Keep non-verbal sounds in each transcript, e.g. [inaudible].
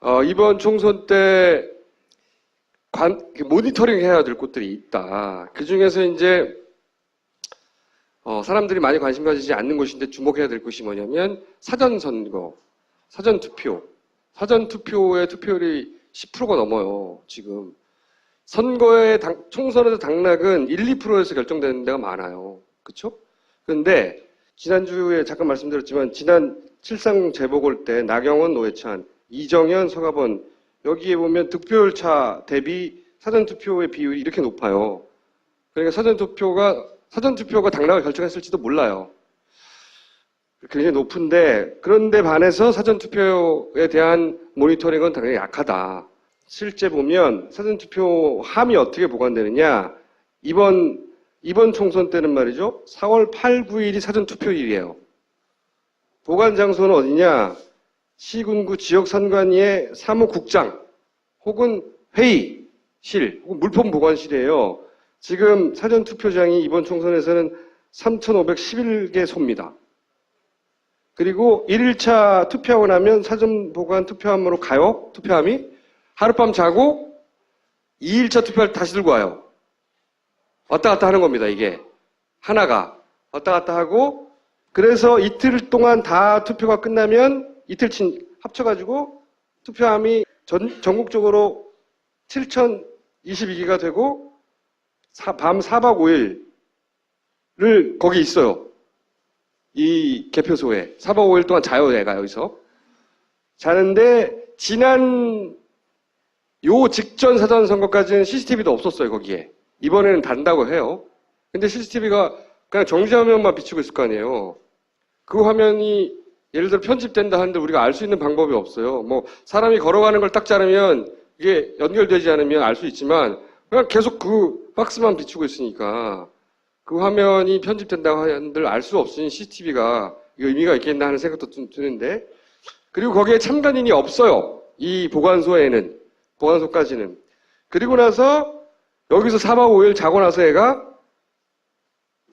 어, 이번 총선 때 관- 그 모니터링 해야 될 곳들이 있다. 그 중에서 이제 어, 사람들이 많이 관심 가지지 않는 곳인데 주목해야 될 곳이 뭐냐면 사전 선거, 사전 투표. 사전 투표의 투표율이 10%가 넘어요. 지금 선거의 당- 총선에서 당락은 1, 2%에서 결정되는 데가 많아요. 그렇죠? 그런데 지난주에 잠깐 말씀드렸지만 지난 730 재보궐 때 나경원, 노회찬, 이정현, 서가번 여기에 보면 득표율 차 대비 사전 투표의 비율이 이렇게 높아요. 그러니까 사전 투표가 사전 투표가 당락을 결정했을지도 몰라요. 굉장히 높은데 그런데 반해서 사전 투표에 대한 모니터링은 당연히 약하다. 실제 보면 사전 투표 함이 어떻게 보관되느냐? 이번 이번 총선 때는 말이죠. 4월 8, 9일이 사전 투표일이에요. 보관 장소는 어디냐? 시군구 지역 선관위의 사무국장 혹은 회의실 혹은 물품 보관실이에요. 지금 사전 투표장이 이번 총선에서는 3,511개 소입니다. 그리고 1일차 투표하고 나면 사전 보관 투표함으로 가요. 투표함이 하룻밤 자고 2일차 투표할 때 다시 들고 와요. 왔다 갔다 하는 겁니다. 이게 하나가 왔다 갔다 하고 그래서 이틀 동안 다 투표가 끝나면 이틀 친 합쳐가지고 투표함이 전, 전국적으로 7,022개가 되고 사- 밤 4박 5일을 거기 있어요. 이 개표소에 4박 5일 동안 자요 얘가 여기서 자는데 지난 요 직전 사전 선거까지는 CCTV도 없었어요 거기에 이번에는 단다고 해요. 근데 CCTV가 그냥 정지 화면만 비추고 있을 거 아니에요. 그 화면이 예를 들어 편집된다 하는데 우리가 알 수 있는 방법이 없어요. 뭐 사람이 걸어가는 걸 딱 자르면 이게 연결되지 않으면 알 수 있지만 그냥 계속 그 박스만 비추고 있으니까 그 화면이 편집된다고 한들 알 수 없으니 CCTV가 의미가 있겠나 하는 생각도 좀 드는데 그리고 거기에 참관인이 없어요. 이 보관소에는 보관소까지는 그리고 나서 여기서 4박 5일 자고 나서 애가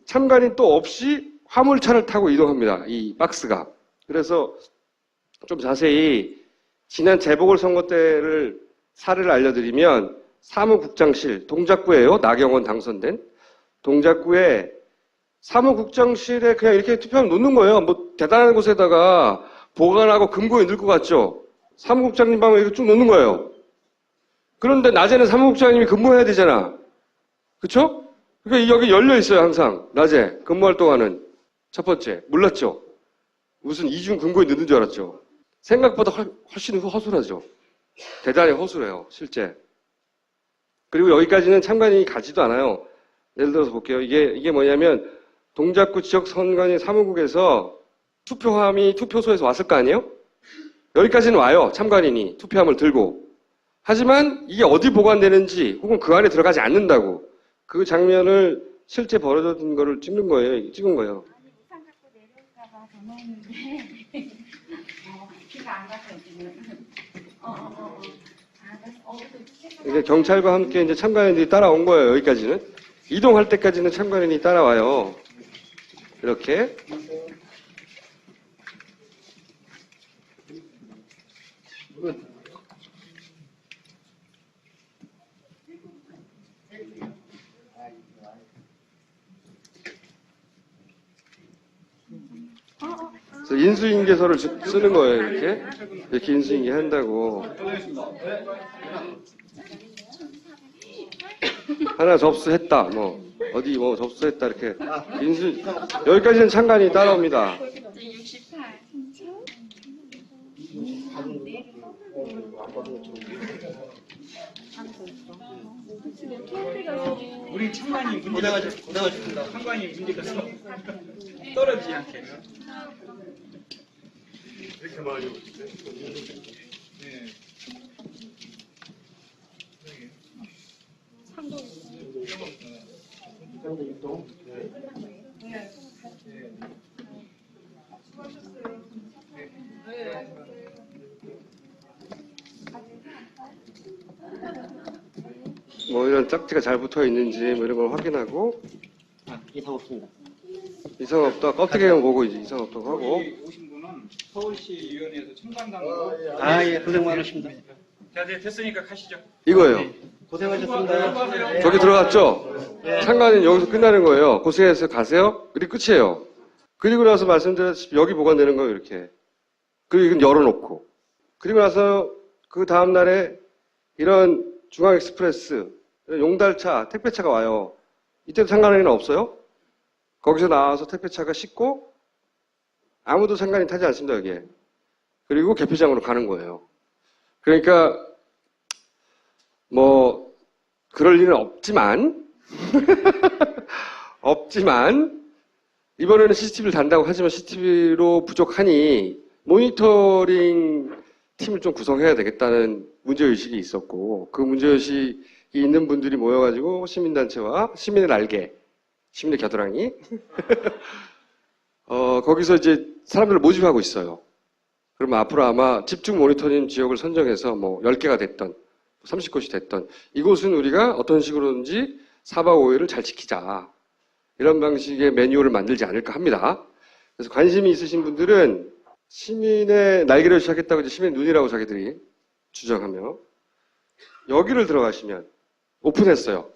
참관인 또 없이 화물차를 타고 이동합니다. 이 박스가. 그래서 좀 자세히 지난 재보궐선거 때를 사례를 알려드리면 사무국장실 동작구예요. 나경원 당선된 동작구에 사무국장실에 그냥 이렇게 투표함 놓는 거예요. 뭐 대단한 곳에다가 보관하고 금고에 넣을 것 같죠. 사무국장님 방에 이렇게 쭉 놓는 거예요. 그런데 낮에는 사무국장님이 근무해야 되잖아. 그쵸? 그러니까 여기 열려 있어요, 항상. 낮에 근무할 동안은. 첫 번째. 몰랐죠? 무슨 이중 근거에 넣는 줄 알았죠? 생각보다 훨- 훨씬 허술하죠? 대단히 허술해요, 실제. 그리고 여기까지는 참관인이 가지도 않아요. 예를 들어서 볼게요. 이게, 이게 뭐냐면, 동작구 지역 선관위 사무국에서 투표함이 투표소에서 왔을 거 아니에요? 여기까지는 와요, 참관인이. 투표함을 들고. 하지만 이게 어디 보관되는지 혹은 그 안에 들어가지 않는다고. 그 장면을 실제 벌어졌던 거를 찍는 거예요. 찍은 거예요. 넣었는데 어, 비가 안 갔어요 지금 이제 경찰과 함께 이제 참관인들이 따라온 거예요. 여기까지는 이동할 때까지는 참관인이 따라와요. 이렇게 그래서 인수인계서를 쓰- 쓰는 거예요. 이렇게 이렇게 인수인계 한다고. 하나 접수했다. 뭐 어디 뭐 접수했다 이렇게 인수 여기까지는 참관이 따라옵니다. 68 우리 참관이 문제가 고생을 줍니다. 참관이 문제가. 떨어지지 않게. 이렇게 많이 네. 뭐 이런 짝지가 잘 붙어 있는지 뭐 이런 걸 확인하고 아, 이상 없습니다. 이상 없다 껍데기만 보고 이제 이상 없다고 하고 서울시 위원회에서 청담당으로 아, 예, 고생 많으십니다. 자, 이제 됐으니까 가시죠. 이거예요. 고생하셨습니다. 저기 들어갔죠? 참관은 여기서 끝나는 거예요. 고생해서 가세요. 그리고 끝이에요. 그리고 나서 말씀드렸듯이 여기 보관되는 거예요, 이렇게. 그리고 이건 열어놓고. 그리고 나서 그 다음날에 이런 중앙엑스프레스, 이런 용달차, 택배차가 와요. 이때도 상관에는 없어요? 거기서 나와서 택배차가 싣고 아무도 상관이 타지 않습니다, 여기에. 그리고 개표장으로 가는 거예요. 그러니까 뭐 그럴 일은 없지만 [laughs] 없지만 이번에는 CCTV를 단다고 하지만 CCTV로 부족하니 모니터링 팀을 좀 구성해야 되겠다는 문제의식이 있었고 그 문제의식이 있는 분들이 모여가지고 시민단체와 시민의 날개, 시민의 겨드랑이 [laughs] 어, 거기서 이제 사람들을 모집하고 있어요. 그러면 앞으로 아마 집중 모니터링 지역을 선정해서 뭐 10개가 됐던 30곳이 됐던 이곳은 우리가 어떤 식으로든지 4박 5일을 잘 지키자. 이런 방식의 매뉴얼을 만들지 않을까 합니다. 그래서 관심이 있으신 분들은 시민의 날개를 시작했다고 이제 시민의 눈이라고 자기들이 주장하며 여기를 들어가시면 오픈했어요.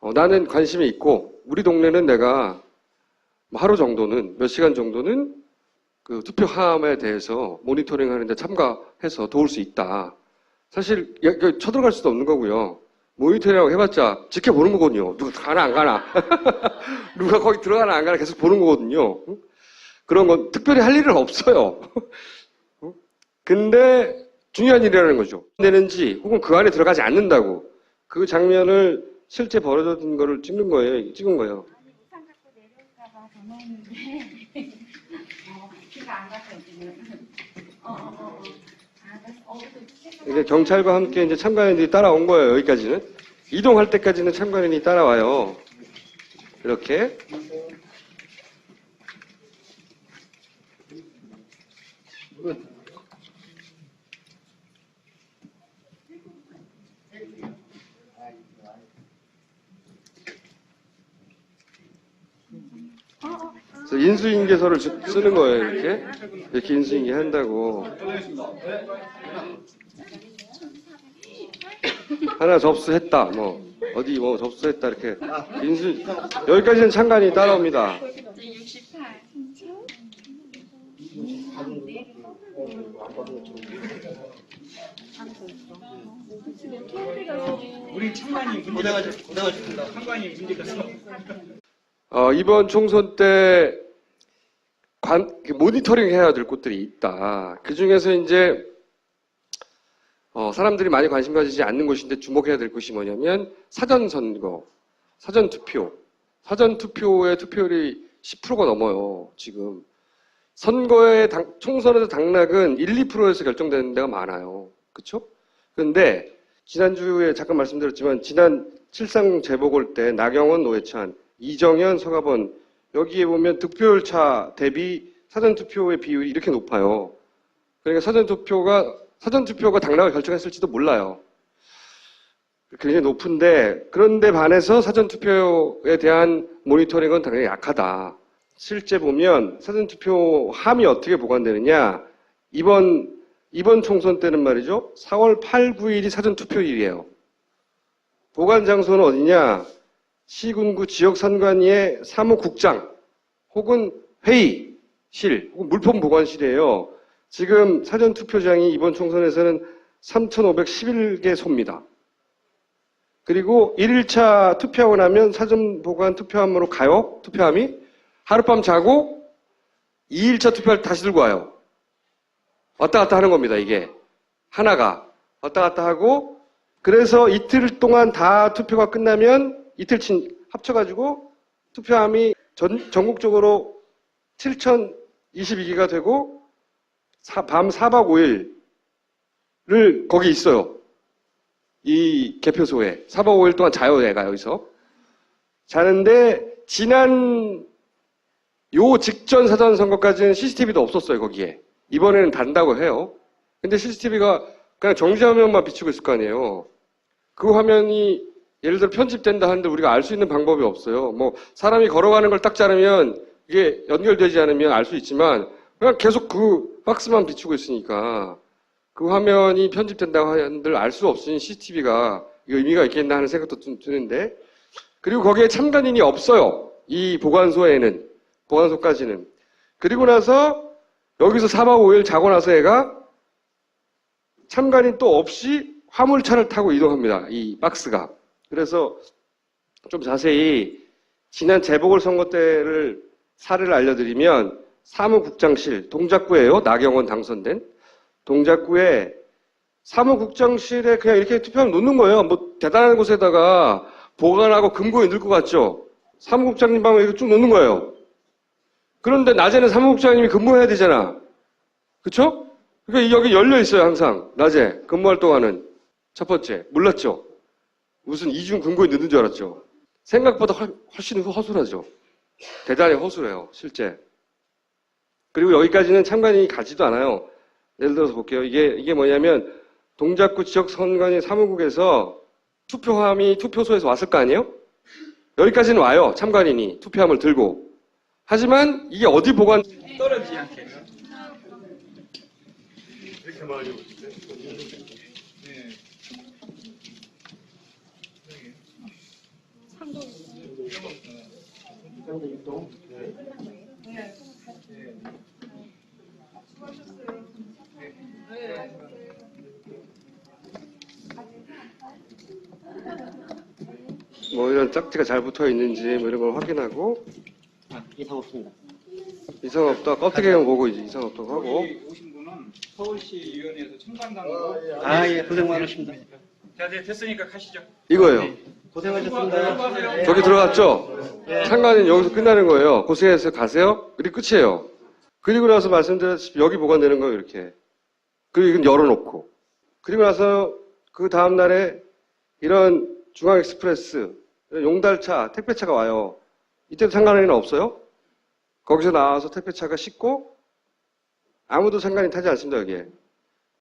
어, 나는 관심이 있고 우리 동네는 내가 뭐 하루 정도는 몇 시간 정도는 그 투표함에 대해서 모니터링 하는데 참가해서 도울 수 있다. 사실 쳐들어갈 수도 없는 거고요. 모니터링하고 해봤자 지켜보는 거거든요. 누가 가나 안 가나. [laughs] 누가 거기 들어가나 안 가나 계속 보는 거거든요. 응? 그런 건 특별히 할 일은 없어요. 응? 근데 중요한 일이라는 거죠. 내는지 혹은 그 안에 들어가지 않는다고 그 장면을 실제 벌어졌던 거를 찍는 거예요. 찍은 거예요. 그래서 [laughs] 이제 경찰과 함께 이제 참관인들이 따라온 거예요. 여기까지는 이동할 때까지는 참관인이 따라와요. 이렇게 그래서 인수인계서를 쓰- 쓰는 거예요. 이렇게 이렇게 인수인계 한다고. 하나 접수했다. 뭐 어디 뭐 접수했다 이렇게 인수 여기까지는 참관이 따라옵니다. 68 우리 참관이 문제 고생하셨- 고생하셨습니다. 참관이 문제가서 어, 이번 총선 때 관- 그 모니터링 해야 될 곳들이 있다. 그 중에서 이제 어, 사람들이 많이 관심 가지지 않는 곳인데 주목해야 될 곳이 뭐냐면 사전 선거, 사전 투표. 사전 투표의 투표율이 10%가 넘어요. 지금 선거의 당- 총선에서 당락은 1, 2%에서 결정되는 데가 많아요. 그렇죠? 그런데 지난주에 잠깐 말씀드렸지만 지난 칠상 재보궐 때 나경원, 노회찬, 이정현, 서가번 여기에 보면 득표율 차 대비 사전 투표의 비율이 이렇게 높아요. 그러니까 사전 투표가 사전 투표가 당락을 결정했을지도 몰라요. 굉장히 높은데 그런데 반해서 사전 투표에 대한 모니터링은 당연히 약하다. 실제 보면 사전 투표 함이 어떻게 보관되느냐? 이번 이번 총선 때는 말이죠. 4월 8, 9일이 사전 투표일이에요. 보관 장소는 어디냐? 시군구 지역선관위의 사무국장 혹은 회의실 혹은 물품 보관실이에요. 지금 사전 투표장이 이번 총선에서는 3,511개 소입니다. 그리고 1일차 투표하고 나면 사전 보관 투표함으로 가요. 투표함이 하룻밤 자고 2일차 투표를 다시 들고 와요. 왔다 갔다 하는 겁니다. 이게 하나가 왔다 갔다 하고 그래서 이틀 동안 다 투표가 끝나면 이틀 친 합쳐가지고 투표함이 전, 전국적으로 7,022개가 되고 사- 밤 4박 5일을 거기 있어요. 이 개표소에 4박 5일 동안 자요 얘가 여기서 자는데 지난 요 직전 사전 선거까지는 CCTV도 없었어요 거기에 이번에는 단다고 해요. 근데 CCTV가 그냥 정지 화면만 비추고 있을 거 아니에요. 그 화면이 예를 들어 편집된다 하는데 우리가 알 수 있는 방법이 없어요. 뭐 사람이 걸어가는 걸 딱 자르면 이게 연결되지 않으면 알 수 있지만 그냥 계속 그 박스만 비추고 있으니까 그 화면이 편집된다고 한들 알 수 없으니 CCTV가 의미가 있겠나 하는 생각도 좀 드는데 그리고 거기에 참관인이 없어요. 이 보관소에는 보관소까지는 그리고 나서 여기서 4박 5일 자고 나서 애가 참관인 또 없이 화물차를 타고 이동합니다. 이 박스가. 그래서 좀 자세히 지난 재보궐선거 때를 사례를 알려드리면 사무국장실 동작구예요. 나경원 당선된 동작구에 사무국장실에 그냥 이렇게 투표하면 놓는 거예요. 뭐 대단한 곳에다가 보관하고 금고에 넣을 것 같죠. 사무국장님 방에 이렇게 쭉 놓는 거예요. 그런데 낮에는 사무국장님이 근무해야 되잖아. 그쵸? 그러니까 여기 열려 있어요, 항상. 낮에 근무할 동안은. 첫 번째. 몰랐죠? 무슨 이중 근거에 넣는 줄 알았죠? 생각보다 훨- 훨씬 허술하죠? 대단히 허술해요, 실제. 그리고 여기까지는 참관인이 가지도 않아요. 예를 들어서 볼게요. 이게, 이게 뭐냐면, 동작구 지역 선관위 사무국에서 투표함이 투표소에서 왔을 거 아니에요? 여기까지는 와요, 참관인이. 투표함을 들고. 하지만 이게 어디 보관, 떨어지지 않게. 뭐 이런 짝지가 잘 붙어 있는지 뭐 이런 걸 확인하고, 아, 이상 없습니다. 이상 없다. 껍데기만 보고 이제 이상 없다고 하고. 오신 분은 서울시 위원회에서 청관당으로. 아, 예, 고생 많으십니다. 자, 이제 됐으니까 가시죠. 이거예요. 고생하셨습니다. 저기 들어갔죠? 참관인 여기서 끝나는 거예요. 고생해서 가세요. 그리고 끝이에요. 그리고 나서 말씀드렸다시피 여기 보관되는 거예요, 이렇게. 그리고 이건 열어놓고. 그리고 나서 그 다음날에 이런 중앙엑스프레스, 용달차, 택배차가 와요. 이때도 참관인은 없어요? 거기서 나와서 택배차가 싣고 아무도 참관인 타지 않습니다, 여기에.